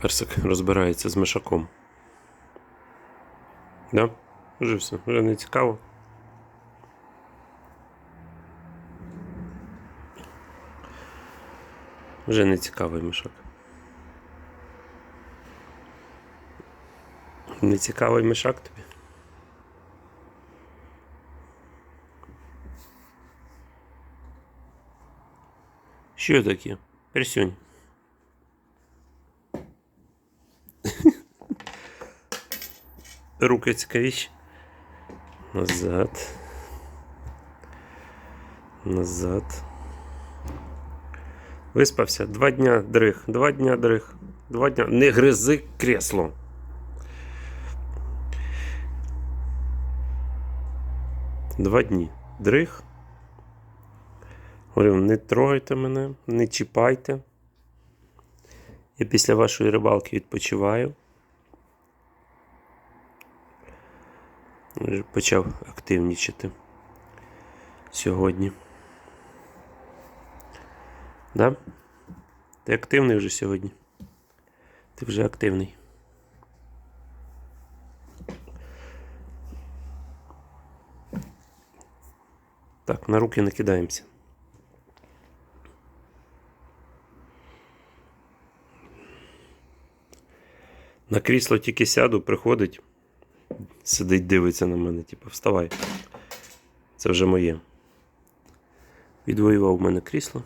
Персик розбирається з мишаком. Да? Вже все, вже не цікаво. Вже не цікавий мишак. Не цікавий мишак тобі. Що таке? Персюнь. Руки цікавіші. Назад. Назад. Виспався. Два дня дрих. Два дня дрих. Два дня. Не гризи кресло. Два дні. Дрих. Говорю, не трогайте мене, не чіпайте. Я після вашої рибалки відпочиваю. Почав активнічати сьогодні. Да? Ти активний вже сьогодні? Ти вже активний. Так, на руки не кидаємося. На крісло тільки сяду, приходить, сидить, дивиться на мене, типу, вставай. Це вже моє. Відвоював в мене крісло.